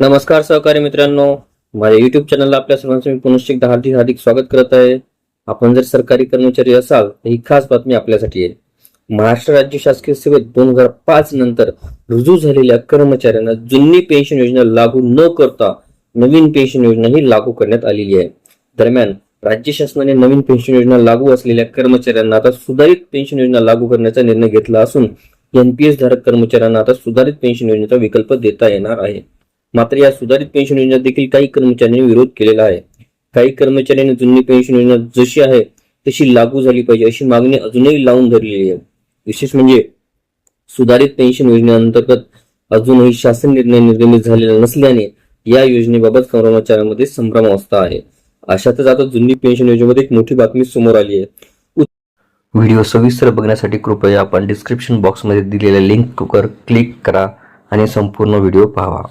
नमस्कार सहकारी मित्रांनो. माझ्या युट्यूब चॅनलला आपल्या सर्वांचं मी पुनश्च एकदा हार्दिक हार्दिक स्वागत करत आहे. आपण जर सरकारी कर्मचारी असाल तर ही खास बातमी आपल्यासाठी आहे. महाराष्ट्र राज्य शासकीय सेवेत दोन हजार पाच नंतर रुजू झालेल्या कर्मचाऱ्यांना जुनी पेन्शन योजना लागू न करता नवीन पेन्शन योजना ही लागू करण्यात आलेली आहे. दरम्यान राज्य शासनाने नवीन पेन्शन योजना लागू असलेल्या कर्मचाऱ्यांना आता सुधारित पेन्शन योजना लागू करण्याचा निर्णय घेतला असून एनपीएस धारक कर्मचाऱ्यांना आता सुधारित पेन्शन योजनेचा विकल्प देता येणार आहे. मात्र या सुधारित पेन्शन योजना देखील काही कर्मचाऱ्यांनी विरोध केलेला आहे. काही कर्मचाऱ्यांनी जुनी पेन्शन योजना जशी आहे तशी लागू झाली पाहिजे अशी मागणी अजूनही लावून धरलेली आहे. विशेष म्हणजे सुधारित पेन्शन योजनेअंतर्गत अजूनही शासन निर्णय निर्गमित झालेला नसल्याने या योजनेबाबत कर्मचाऱ्यांमध्ये संभ्रमावस्था आहे. अशातच आता जुनी पेन्शन योजनेमध्ये एक मोठी बातमी समोर आली आहे. व्हिडिओ सविस्तर बघण्यासाठी कृपया आपण डिस्क्रिप्शन बॉक्समध्ये दिलेल्या लिंकवर क्लिक करा आणि संपूर्ण व्हिडिओ पाहावा